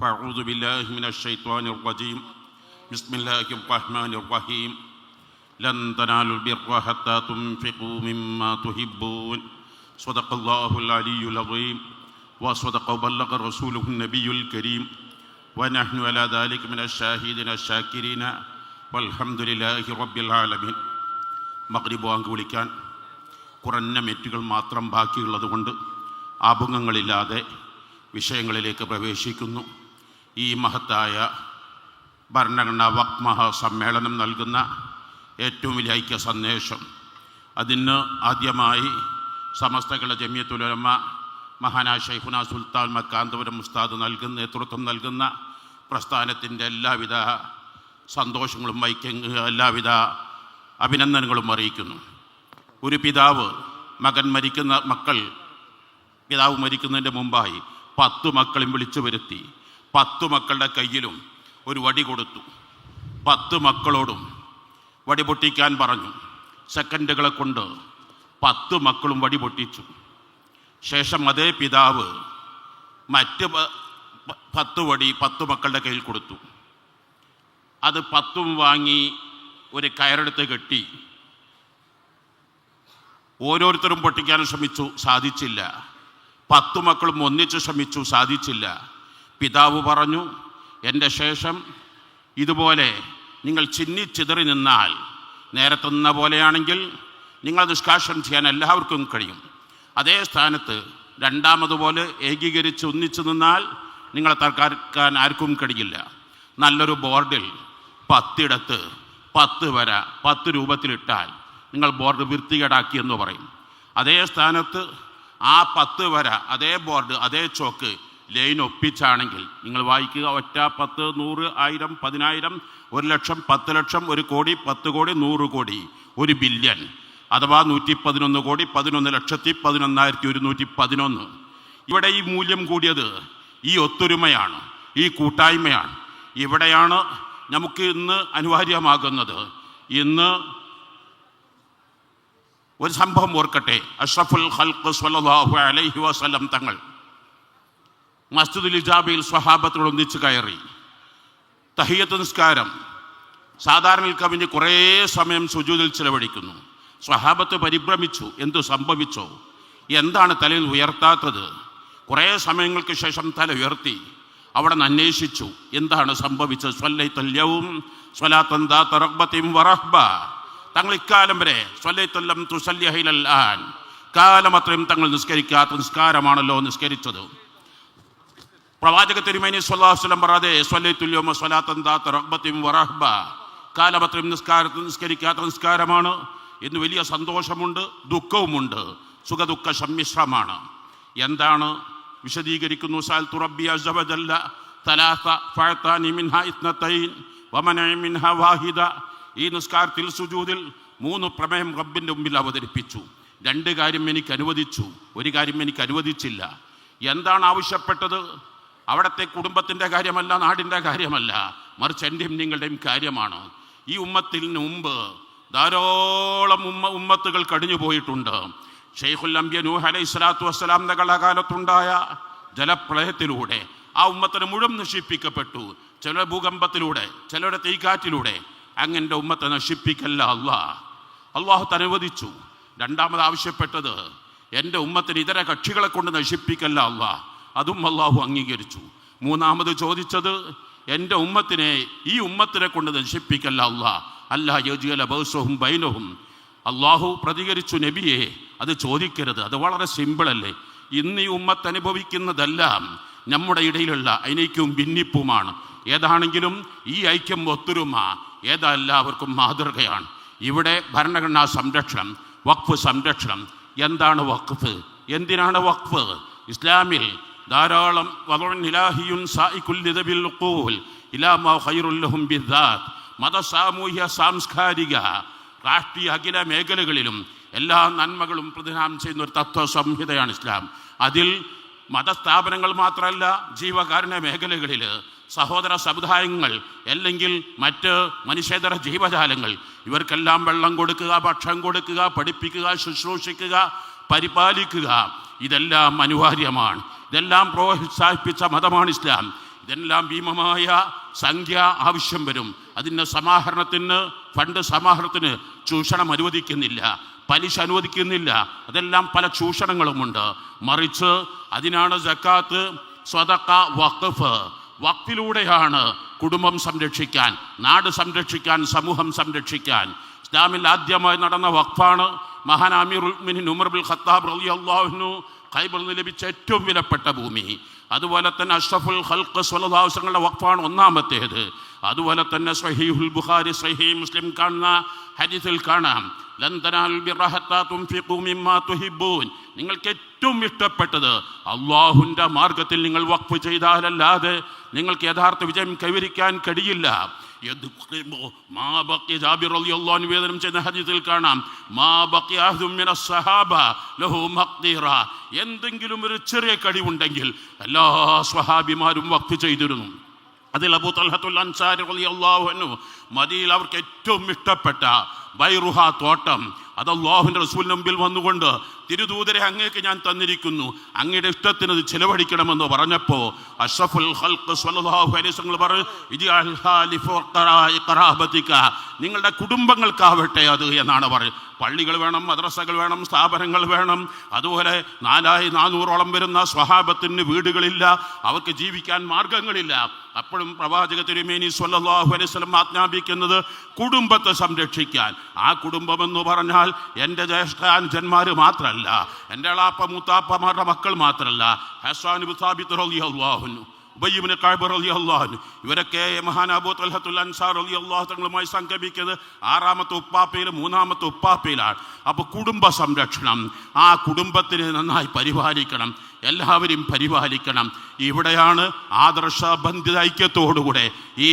فأعوذ بالله من الشيطان الرجيم بسم الله الرحمن الرحيم لن تنالوا البر حتى تنفقوا مما تحبون صدق الله العلي العظيم وصدق وبلغ رسوله النبي الكريم ونحن على ذلك من الشاهدين الشاكرين والحمد لله رب العالمين മഗ്രിബ് വാങ്ക് വിളിക്കാൻ കുറഞ്ഞ മിനിറ്റുകൾ മാത്രം ബാക്കിയുള്ളതുകൊണ്ട് ആഭുങ്ങങ്ങളില്ലാതെ വിഷയങ്ങളിലേക്ക് പ്രവേശിക്കുന്നു ഈ മഹത്തായ ഭരണഘടനാ വക്മഹ സമ്മേളനം നൽകുന്ന ഏറ്റവും വലിയ ഐക്യ സന്ദേശം. അതിന് ആദ്യമായി സമസ്തകളുടെ ജമിയത്തുലമ മഹാനാ ഷൈഖുന സുൽത്താൻ മക്കാന്തപുരം ഉസ്താദ് നൽകുന്ന നേതൃത്വം നൽകുന്ന പ്രസ്ഥാനത്തിന്റെ എല്ലാവിധ സന്തോഷങ്ങളും ഐക്യ എല്ലാവിധ അഭിനന്ദനങ്ങളും അറിയിക്കുന്നു. ഒരു പിതാവ് മകൻ മരിക്കുന്ന മക്കൾ പിതാവ് മരിക്കുന്നതിന്റെ മുമ്പായി പത്ത് മക്കളും വിളിച്ചു വരുത്തി. പത്ത് മക്കളുടെ കയ്യിലും ഒരു വടി കൊടുത്തു. പത്ത് മക്കളോടും വടി പൊട്ടിക്കാൻ പറഞ്ഞു. സെക്കൻഡുകളെ കൊണ്ട് പത്ത് മക്കളും വടി പൊട്ടിച്ചു. ശേഷം അതേ പിതാവ് മറ്റ് പത്ത് വടി പത്ത് മക്കളുടെ കയ്യിൽ കൊടുത്തു. അത് പത്തും വാങ്ങി ഒരു കയറെടുത്ത് കെട്ടി. ഓരോരുത്തരും പൊട്ടിക്കാൻ ശ്രമിച്ചു സാധിച്ചില്ല. പത്തു മക്കളും ഒന്നിച്ച് ശ്രമിച്ചു സാധിച്ചില്ല. പിതാവ് പറഞ്ഞു എന്റെ ശേഷം ഇതുപോലെ നിങ്ങൾ ചിന്നി ചിതറി നിന്നാൽ നേരത്തെ നിന്ന പോലെയാണെങ്കിൽ നിങ്ങൾ നിഷ്കാഷം ചെയ്യാൻ എല്ലാവർക്കും കഴിയും. അതേ സ്ഥാനത്ത് രണ്ടാമതുപോലെ ഏകീകരിച്ച് ഒന്നിച്ചു നിന്നാൽ നിങ്ങളെ തർക്കാൻ ആർക്കും കഴിയില്ല. നല്ലൊരു ബോർഡിൽ പത്തിടത്ത് പത്ത് വര പത്ത് രൂപത്തിലിട്ടാൽ നിങ്ങൾ ബോർഡ് വൃത്തികേടാക്കി എന്ന് പറയും. അതേ സ്ഥാനത്ത് ആ പത്ത് വര അതേ ബോർഡ് അതേ ചോക്ക് ലൈൻ ഒപ്പിച്ചാണെങ്കിൽ നിങ്ങൾ വായിക്കുക ഒറ്റ പത്ത് നൂറ് ആയിരം പതിനായിരം ഒരു ലക്ഷം പത്ത് ലക്ഷം ഒരു കോടി പത്ത് കോടി നൂറ് കോടി ഒരു ബില്യൺ അഥവാ നൂറ്റി പതിനൊന്ന് കോടി പതിനൊന്ന് ലക്ഷത്തി പതിനൊന്നായിരത്തി ഒരുന്നൂറ്റി പതിനൊന്ന്. ഇവിടെ ഈ മൂല്യം കൂടിയത് ഈ ഒത്തൊരുമയാണ് ഈ കൂട്ടായ്മയാണ്. ഇവിടെയാണ് നമുക്ക് ഇന്ന് അനിവാര്യമാകുന്നത്. ഇന്ന് ഒരു സംഭവം ഓർക്കട്ടെ. അഷ്റഫുൽ ഖൽഖ് സ്വല്ലല്ലാഹു അലൈഹി വസല്ലം തങ്ങൾ മസ്ജിദുൽ ലിജാബിയിൽ സ്വഹാബത്തോട് ഒന്നിച്ച് കയറി. തഹിയത്ത് നിസ്കാരം. സാധാരണ കവിഞ്ഞ് കുറേ സമയം സുജൂതിൽ ചിലവഴിക്കുന്നു. സ്വഹാബത്ത് പരിഭ്രമിച്ചു. എന്തു സംഭവിച്ചോ? എന്താണ് തലയിൽ ഉയർത്താത്തത്? കുറേ സമയങ്ങൾക്ക് ശേഷം തല ഉയർത്തി. അവിടെ നിന്ന് അന്വേഷിച്ചു. എന്താണ് സംഭവിച്ചത്? സ്വല്ലൈത്തല്യവും സ്വലാത്തന്താ തറബത്തിയും വറഹ്ബ. തങ്ങൾ ഇക്കാലം വരെ സ്വല്ലൈത്തല്ലം തുസല്യഹിലൽ ആൻ. കാലം അത്രയും തങ്ങൾ നിസ്കരിക്കാത്ത നിസ്കാരമാണല്ലോ നിസ്കരിച്ചത്. പ്രവാചക തിരുമേനി സ്വല്ലാസ്ലം പറയാതെ സ്വലാത്തൻ സ്വലാത്തന്താ റഹ്ബത്തിം വറഹ്ബ കാലപത്രം നിസ്കാരത്തിൽ നിസ്കരിക്കാത്ത നിസ്കാരമാണ്. എന്ന് വലിയ സന്തോഷമുണ്ട് ദുഃഖവുമുണ്ട്. സുഖദുഃഖ സമ്മിശ്രമാണ്. എന്താണ്? വിശദീകരിക്കുന്നു സാൽ തുറബി അസവജല്ല തലാത്ത ഫഴത്താനി മിൻഹ ഇത്നത്തൈൻ വമന മിൻഹ വാഹിദ. ഈ നിസ്കാരത്തിൽ സുജൂതിൽ മൂന്ന് പ്രമേയം റബ്ബിന്റെ മുമ്പിൽ അവതരിപ്പിച്ചു. രണ്ട് കാര്യം എനിക്ക് അനുവദിച്ചു ഒരു കാര്യം എനിക്ക് അനുവദിച്ചില്ല. എന്താണ് ആവശ്യപ്പെട്ടത്? അവിടുത്തെ കുടുംബത്തിന്റെ കാര്യമല്ല നാടിന്റെ കാര്യമല്ല. മറിച്ച് എന്റെയും നിങ്ങളുടെയും കാര്യമാണ്. ഈ ഉമ്മത്തിൽ മുമ്പ് ധാരാളം ഉമ്മ ഉമ്മത്തുകൾ കടിഞ്ഞു പോയിട്ടുണ്ട്. ഷെയ്ഖുൽ അംബിയ നൂഹ് അലൈഹി സ്വലാത്തു വസ്സലാം കാലത്തുണ്ടായ ജലപ്രളയത്തിലൂടെ ആ ഉമ്മത്തിനെ മുഴുവൻ നശിപ്പിക്കപ്പെട്ടു. ചില ഭൂകമ്പത്തിലൂടെ ചിലരുടെ തീക്കാറ്റിലൂടെ അങ്ങനെ ഉമ്മത്തെ നശിപ്പിക്കല്ല അള്ളാഹ് അള്ളാഹു അനുവദിച്ചു. രണ്ടാമത് ആവശ്യപ്പെട്ടത് എന്റെ ഉമ്മത്തിന് ഇതര കക്ഷികളെ കൊണ്ട് നശിപ്പിക്കല്ല അള്ളാഹ് അതും അള്ളാഹു അംഗീകരിച്ചു. മൂന്നാമത് ചോദിച്ചത് എന്റെ ഉമ്മത്തിനെ ഈ ഉമ്മത്തിനെ കൊണ്ട് നശിപ്പിക്കല്ല അള്ളാഹ് അല്ലാ യോജിയല ബൗസവും ബൈനവും അള്ളാഹു പ്രതികരിച്ചു നബിയെ അത് ചോദിക്കരുത്. അത് വളരെ സിമ്പിളല്ലേ. ഇന്ന് ഈ ഉമ്മത്ത് അനുഭവിക്കുന്നതെല്ലാം നമ്മുടെ ഇടയിലുള്ള ഐക്യവും ഭിന്നിപ്പുമാണ്. ഏതാണെങ്കിലും ഈ ഐക്യം ഒത്തൊരുമ ഏതാ എല്ലാവർക്കും മാതൃകയാണ്. ഇവിടെ ഭരണഘടനാ സംരക്ഷണം വഖഫ് സംരക്ഷണം. എന്താണ് വഖഫ്? എന്തിനാണ് വഖഫ്? ഇസ്ലാമിൽ ധാരാളം വദഉൻ ഇലാഹിയുൻ സായികുൽ ലിദബിൽ ഉഖൂൽ ഇലാ മാ ലഹും ബിദ്ദാത്ത്. മത സാമൂഹ്യ സാംസ്കാരിക രാഷ്ട്രീയ അഖില മേഖലകളിലും എല്ലാ നന്മകളും പ്രതിനാമം ചെയ്യുന്ന ഒരു തത്വ സംഹിതയാണ് ഇസ്ലാം. അതിൽ മതസ്ഥാപനങ്ങൾ മാത്രമല്ല ജീവകാരുണ്യ മേഖലകളിൽ സഹോദര സമുദായങ്ങൾ അല്ലെങ്കിൽ മറ്റ് മനുഷ്യേതര ജീവജാലങ്ങൾ ഇവർക്കെല്ലാം വെള്ളം കൊടുക്കുക ഭക്ഷണം കൊടുക്കുക പഠിപ്പിക്കുക ശുശ്രൂഷിക്കുക പരിപാലിക്കുക. ഇതെല്ലാം അനിവാര്യമാണ്. ഇതെല്ലാം പ്രോത്സാഹിപ്പിച്ച മതമാണ് ഇസ്ലാം. ഇതെല്ലാം ഭീമമായ സംഖ്യ ആവശ്യം വരും. അതിന്റെ സമാഹരണത്തിന് ഫണ്ട് സമാഹരണത്തിന് ചൂഷണം അനുവദിക്കുന്നില്ല. പലിശ അനുവദിക്കുന്നില്ല. അതെല്ലാം പല ചൂഷണങ്ങളുമുണ്ട്. മറിച്ച് അതിനാണ് ജക്കാത്ത് സ്വതക്ക വഖഫ് വഖഫിലൂടെയാണ് കുടുംബം സംരക്ഷിക്കാൻ നാട് സംരക്ഷിക്കാൻ സമൂഹം സംരക്ഷിക്കാൻ. ഇസ്ലാമിൽ ആദ്യമായി നടന്ന വഖഫാണ് മഹാൻ അമീർ ഉമർ ബിൻ ഖത്താബ് റളിയല്ലാഹു ഖൈബറിൽ നിന്ന് ലഭിച്ച ഏറ്റവും വിലപ്പെട്ട ഭൂമി. അതുപോലെ തന്നെ അഷ്റഫുൽ ഹൽക്ക് സ്വലതാവശ്യങ്ങളുടെ വഖഫാണ് ഒന്നാമത്തേത്. അതുപോലെ തന്നെ സഹീഹുൽ ബുഖാരി സഹീ മുസ്ലിം കാണുന്ന ഹദീസിൽ കാണാം. നിങ്ങൾക്ക് ഏറ്റവും ഇഷ്ടപ്പെട്ടത് അള്ളാഹുന്റെ മാർഗത്തിൽ നിങ്ങൾ വഖഫ് ചെയ്താലല്ലാതെ നിങ്ങൾക്ക് യഥാർത്ഥ വിജയം കൈവരിക്കാൻ കഴിയില്ല. ചെയ്യുന്ന ഹദീസിൽ കാണാം. എന്തെങ്കിലും ഒരു ചെറിയ കഴിവുണ്ടെങ്കിൽ എല്ലാ സ്വഹാബിമാരും വഖഫ് ചെയ്തിരുന്നു. അതിൽ അബൂ തൽഹത്തുൽ അൻസാരി അൻഹു മദീനയിൽ അവർക്ക് ഏറ്റവും ഇഷ്ടപ്പെട്ട ബൈറുഹ തോട്ടം. അത് അള്ളാഹുവിന്റെ റസൂലിന് മുമ്പിൽ വന്നുകൊണ്ട് തിരുദൂതരെ അങ്ങേക്ക് ഞാൻ തന്നിരിക്കുന്നു. അങ്ങയുടെ ഇഷ്ടത്തിന് അത് ചെലവഴിക്കണമെന്ന് പറഞ്ഞപ്പോൾ ഖറാബതിക നിങ്ങളുടെ കുടുംബങ്ങൾക്കാവട്ടെ അത് എന്നാണ് പറയുന്നത് പള്ളികൾ വേണം മദ്രസകൾ വേണം സ്ഥാപനങ്ങൾ വേണം. അതുപോലെ നാലായി നാനൂറോളം വരുന്ന സ്വഹാബത്തിന് വീടുകളില്ല. അവർക്ക് ജീവിക്കാൻ മാർഗങ്ങളില്ല. അപ്പോഴും പ്രവാചക തിരുമേനി സ്വല്ലല്ലാഹു അലൈഹി വസല്ലം ആജ്ഞാപിക്കുന്നത് കുടുംബത്തെ സംരക്ഷിക്കാൻ. ആ കുടുംബം എന്ന് പറഞ്ഞാൽ എന്റെ ജ്യേഷ്ഠാനുജന്മാർ മാത്രമല്ല എന്റെ അളാപ്പ മൂത്താപ്പമാരുടെ മക്കൾ മാത്രമല്ല ഹസാൻ ബുസാബിത്ത് റളിയല്ലാഹു ഉബയ്യബിന് കാഴ്ബർ അലി അള്ളാഹൻ ഇവരൊക്കെ അബൂ തൽഹത്തുൽ അൻസാർ അലി അള്ളാഹു തങ്ങളുമായി സംഗമിക്കുന്നത് ആറാമത്തെ ഉപ്പാപ്പയിൽ മൂന്നാമത്തെ ഉപ്പാപ്പയിലാണ്. അപ്പോൾ കുടുംബ സംരക്ഷണം. ആ കുടുംബത്തിനെ നന്നായി പരിപാലിക്കണം. എല്ലാവരെയും പരിപാലിക്കണം. ഇവിടെയാണ് ആദർശ ബന്ധിത ഐക്യത്തോടുകൂടെ ഈ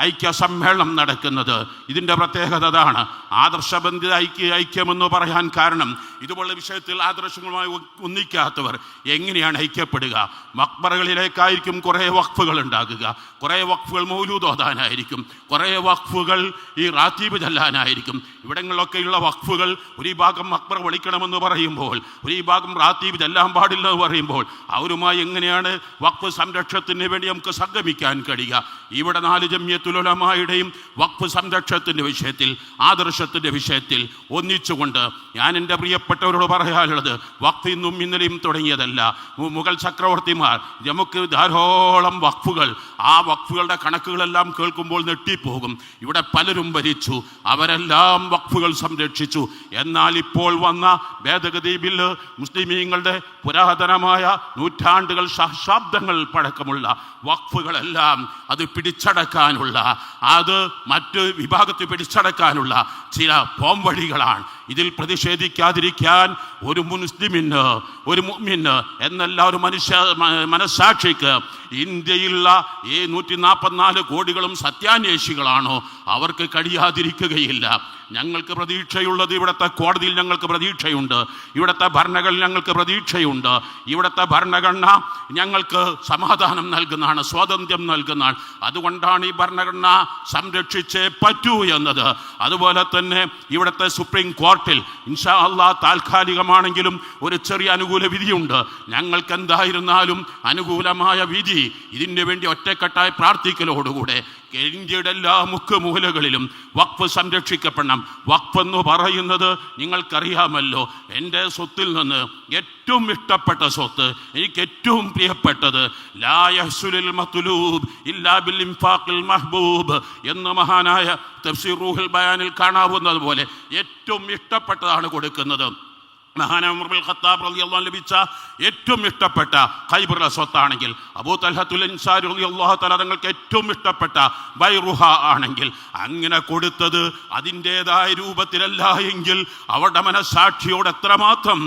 ഐക്യ സമ്മേളനം നടക്കുന്നത്. ഇതിന്റെ പ്രത്യേകത അതാണ്. ആദർശബന്ധിത ഐക്യ ഐക്യമെന്ന് പറയാൻ കാരണം ഇതുപോലുള്ള വിഷയത്തിൽ ആദർശങ്ങളുമായി ഒന്നിക്കാത്തവർ എങ്ങനെയാണ് ഐക്യപ്പെടുക? മക്ബറകളിലേക്കായിരിക്കും കുറേ വഖഫുകൾ ഉണ്ടാകുക. കുറേ വഖഫുകൾ മൗലൂദോദാനായിരിക്കും കുറേ വഖഫുകൾ ഈ റാത്തീബ് ചെല്ലാനായിരിക്കും. ഇവിടങ്ങളിലൊക്കെയുള്ള വഖഫുകൾ ഒരു ഭാഗം മക്ബർ വിളിക്കണമെന്ന് പറയുമ്പോൾ ഒരു ഭാഗം റാത്തീബ് ചെല്ലാൻ പാടില്ലെന്ന് പറയുമ്പോൾ അവരുമായി എങ്ങനെയാണ് വഖഫ് സംരക്ഷണത്തിന് വേണ്ടി നമുക്ക് സംഗമിക്കാൻ കഴിയുക? ഇവിടെ നാല് ജമ്യത്തുലമായുടെയും വഖഫ് സംരക്ഷണത്തിന്റെ വിഷയത്തിൽ ആദർശത്തിന്റെ വിഷയത്തിൽ ഒന്നിച്ചുകൊണ്ട് ഞാൻ എന്റെ പ്രിയപ്പെട്ടവരോട് പറയാനുള്ളത് വഖഫ് ഇന്നും ഇന്നലെയും തുടങ്ങിയതല്ല. മുഗൾ ചക്രവർത്തിമാർ നമുക്ക് ധാരാളം വഖഫുകൾ ആ വഖഫുകളുടെ കണക്കുകളെല്ലാം കേൾക്കുമ്പോൾ നെട്ടിപ്പോകും ഇവിടെ പലരും ഭരിച്ചു അവരെല്ലാം വഖഫുകൾ സംരക്ഷിച്ചു. എന്നാൽ ഇപ്പോൾ വന്ന ഭേദഗതി ബില്ല് മുസ്ലിമീങ്ങളുടെ പുരാതനമായ നൂറ്റാണ്ടുകൾ ശാബ്ദങ്ങൾ പഴക്കമുള്ള വഖഫുകളെല്ലാം അത് പിടിച്ചടക്കാനുള്ള അത് മറ്റ് വിഭാഗത്തിൽ പിടിച്ചടക്കാനുള്ള ചില പോംവഴികളാണ്. ഇതിൽ പ്രതിഷേധിക്കാതിരിക്കാൻ ഒരു മുസ്ലിമിന് ഒരു മുഹ്മിന് എന്നല്ല ഒരു മനുഷ്യ മനസ്സാക്ഷിക്ക് ഇന്ത്യയിലുള്ള ഈ നൂറ്റി നാൽപ്പത്തിനാല് കോടികളും സത്യാന്വേഷികളാണോ അവർക്ക് കഴിയാതിരിക്കുകയില്ല. ഞങ്ങൾക്ക് പ്രതീക്ഷയുള്ളത് ഇവിടുത്തെ കോടതിയിൽ ഞങ്ങൾക്ക് പ്രതീക്ഷയുണ്ട് ഇവിടുത്തെ ഭരണകളിൽ ഞങ്ങൾക്ക് പ്രതീക്ഷയുണ്ട് ഇവിടുത്തെ ഭരണഘടന ഞങ്ങൾക്ക് സമാധാനം നൽകുന്നതാണ് സ്വാതന്ത്ര്യം നൽകുന്നതാണ്. അതുകൊണ്ടാണ് ഈ ഭരണഘടന സംരക്ഷിച്ചേ പറ്റൂ എന്നത്. അതുപോലെ തന്നെ ഇവിടുത്തെ സുപ്രീം കോർട്ടിൽ ഇൻഷാ അള്ളാ താൽക്കാലികമാണെങ്കിലും ഒരു ചെറിയ അനുകൂല വിധിയുണ്ട്. ഞങ്ങൾക്ക് എന്തായിരുന്നാലും അനുകൂലമായ വിധി ഇതിന് വേണ്ടി ഒറ്റക്കെട്ടായി പ്രാർത്ഥിക്കലോടുകൂടെ. ഇന്ത്യയുടെ എല്ലാ മുക്കുമൂലകളിലും വഖഫ് സംരക്ഷിക്കപ്പെടണം. വഖഫ് എന്ന് പറയുന്നത് നിങ്ങൾക്കറിയാമല്ലോ എന്റെ സ്വത്തിൽ നിന്ന് ഏറ്റവും ഇഷ്ടപ്പെട്ട സ്വത്ത് എനിക്ക് ഏറ്റവും പ്രിയപ്പെട്ടത് ലാ മത്തുലൂബ് ഇല്ലാബിൽ ഇംഫാഖിൽ മഹ്ബൂബ് എന്ന് മഹാനായ തഫ്സീർ റൂഹുൽ ബയാനിൽ കാണാവുന്നത് പോലെ ഏറ്റവും ഇഷ്ടപ്പെട്ടതാണ് കൊടുക്കുന്നത്. ഖത്താബ് റളിയല്ലാഹു ലഭിച്ച ഏറ്റവും ഇഷ്ടപ്പെട്ട ഖൈബറിലെ സ്വത്താണെങ്കിൽ അബൂ തൽഹത്തുൽ അൻസാരി റളിയല്ലാഹു തആല തങ്ങൾക്ക് ഏറ്റവും ഇഷ്ടപ്പെട്ട ബൈറുഹ ആണെങ്കിൽ അങ്ങനെ കൊടുത്തത് അതിന്റെതായ രൂപത്തിലല്ല എങ്കിൽ അവരുടെ മനസ്സാക്ഷിയോട് എത്രമാത്രം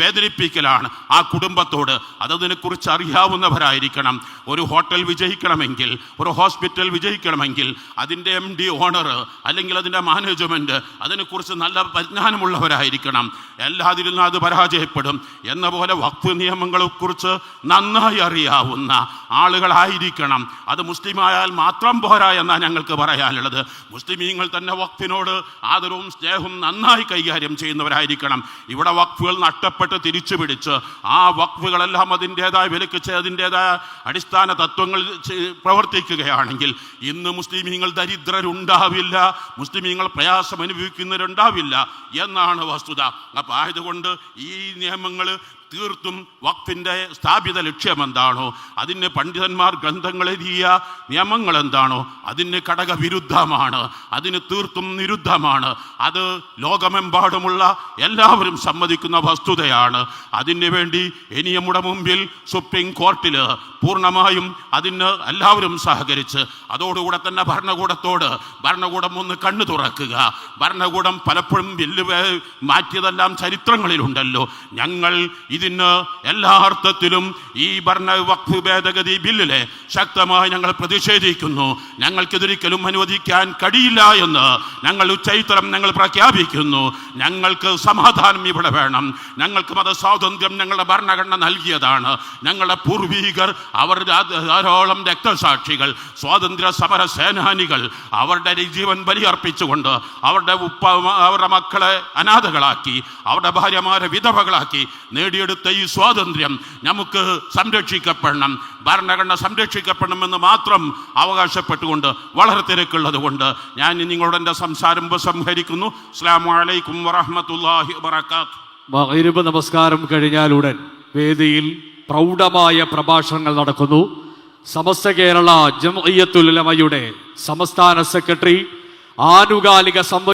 വേദനിപ്പിക്കലാണ്. ആ കുടുംബത്തോട് അതതിനെക്കുറിച്ച് അറിയാവുന്നവരായിരിക്കണം. ഒരു ഹോട്ടൽ വിജയിക്കണമെങ്കിൽ ഒരു ഹോസ്പിറ്റൽ വിജയിക്കണമെങ്കിൽ അതിന്റെ എം ഡി ഓണർ അല്ലെങ്കിൽ അതിന്റെ മാനേജ്മെന്റ് അതിനെക്കുറിച്ച് നല്ല പരിജ്ഞാനമുള്ളവരായിരിക്കണം. അല്ലാതിരുന്നാൽ അത് പരാജയപ്പെടും എന്ന പോലെ വഖഫ് നിയമങ്ങളെ കുറിച്ച് നന്നായി അറിയാവുന്ന ആളുകളായിരിക്കണം. അത് മുസ്ലിമായാൽ മാത്രം പോരാ എന്നാണ് ഞങ്ങൾക്ക് പറയാനുള്ളത്. മുസ്ലിമീങ്ങൾ തന്നെ വഖഫിനോട് ആദരവും സ്നേഹവും നന്നായി കൈകാര്യം ചെയ്യുന്നവരായിരിക്കണം. ഇവിടെ വഖഫുകൾ നഷ്ടപ്പെട്ട് തിരിച്ചു പിടിച്ച് ആ വഖഫുകളെല്ലാം അതിന്റെതായ വിലക്ക് അതിന്റെതായ അടിസ്ഥാന തത്വങ്ങൾ പ്രവർത്തിക്കുകയാണെങ്കിൽ ഇന്ന് മുസ്ലിമീങ്ങൾ ദരിദ്രരുണ്ടാവില്ല മുസ്ലിമീങ്ങൾ പ്രയാസം അനുഭവിക്കുന്നവരുണ്ടാവില്ല എന്നാണ് വസ്തുത. അപ്പം ആയതുകൊണ്ട് ഈ നിയമങ്ങൾ തീർത്തും വഖഫിന്റെ സ്ഥാപിത ലക്ഷ്യം എന്താണോ അതിന് പണ്ഡിതന്മാർ ഗ്രന്ഥങ്ങളെഴുതിയ നിയമങ്ങൾ എന്താണോ അതിന് ഘടകവിരുദ്ധമാണ്. അതിന് തീർത്തും നിരുദ്ധമാണ്. അത് ലോകമെമ്പാടുമുള്ള എല്ലാവരും സമ്മതിക്കുന്ന വസ്തുതയാണ്. അതിന് വേണ്ടി ഇനി നമ്മുടെ മുമ്പിൽ സുപ്രീം കോർട്ടിൽ പൂർണമായും അതിന് എല്ലാവരും സഹകരിച്ച് അതോടുകൂടെ തന്നെ ഭരണകൂടത്തോട് ഭരണകൂടം ഒന്ന് കണ്ണു തുറക്കുക. ഭരണകൂടം പലപ്പോഴും ബില്ല് മാറ്റിയതെല്ലാം ചരിത്രങ്ങളിലുണ്ടല്ലോ. ഞങ്ങൾ ഇതിന് എല്ലാ അർത്ഥത്തിലും ഈ ഭരണ വഖഫ് ഭേദഗതി ബില്ലിലെ ശക്തമായി ഞങ്ങൾ പ്രതിഷേധിക്കുന്നു. ഞങ്ങൾക്കിതൊരിക്കലും അനുവദിക്കാൻ കഴിയില്ല എന്ന് ഞങ്ങൾ ഉച്ചൈത്തരം ഞങ്ങൾ പ്രഖ്യാപിക്കുന്നു. ഞങ്ങൾക്ക് സമാധാനം ഇവിടെ വേണം. ഞങ്ങൾക്ക് മതസ്വാതന്ത്ര്യം ഞങ്ങളുടെ ഭരണഘടന നൽകിയതാണ്. ഞങ്ങളുടെ പൂർവീകർ അവർ ധാരാളം രക്തസാക്ഷികൾ സ്വാതന്ത്ര്യ സമര സേനാനികൾ അവരുടെ ജീവൻ ബലിയർപ്പിച്ചുകൊണ്ട് അവരുടെ ഉപ്പ അവരുടെ മക്കളെ അനാഥകളാക്കി അവരുടെ ഭാര്യമാരെ വിധവകളാക്കി നേടിയെടുത്ത ഈ സ്വാതന്ത്ര്യം നമുക്ക് സംരക്ഷിക്കപ്പെടണം. ഭരണഘടന സംരക്ഷിക്കപ്പെടണമെന്ന് മാത്രം അവകാശപ്പെട്ടുകൊണ്ട് വളരെ തിരക്കുള്ളത് കൊണ്ട് ഞാൻ നിങ്ങളുടെ എന്റെ സംസാരം ഉപസംഹരിക്കുന്നു. അസ്ലാം വലൈക്കും വറഹമത്തല്ലാഹി വബർക്കാത്തു മഗ്‌രിബ് നമസ്കാരം കഴിഞ്ഞാലുടൻ വേദിയിൽ പ്രൗഢമായ പ്രഭാഷണങ്ങൾ നടക്കുന്നു. സമസ്ത കേരള ജംഅയ്യത്തുലമയുടെ സംസ്ഥാന സെക്രട്ടറി ആനുകാലിക സംവ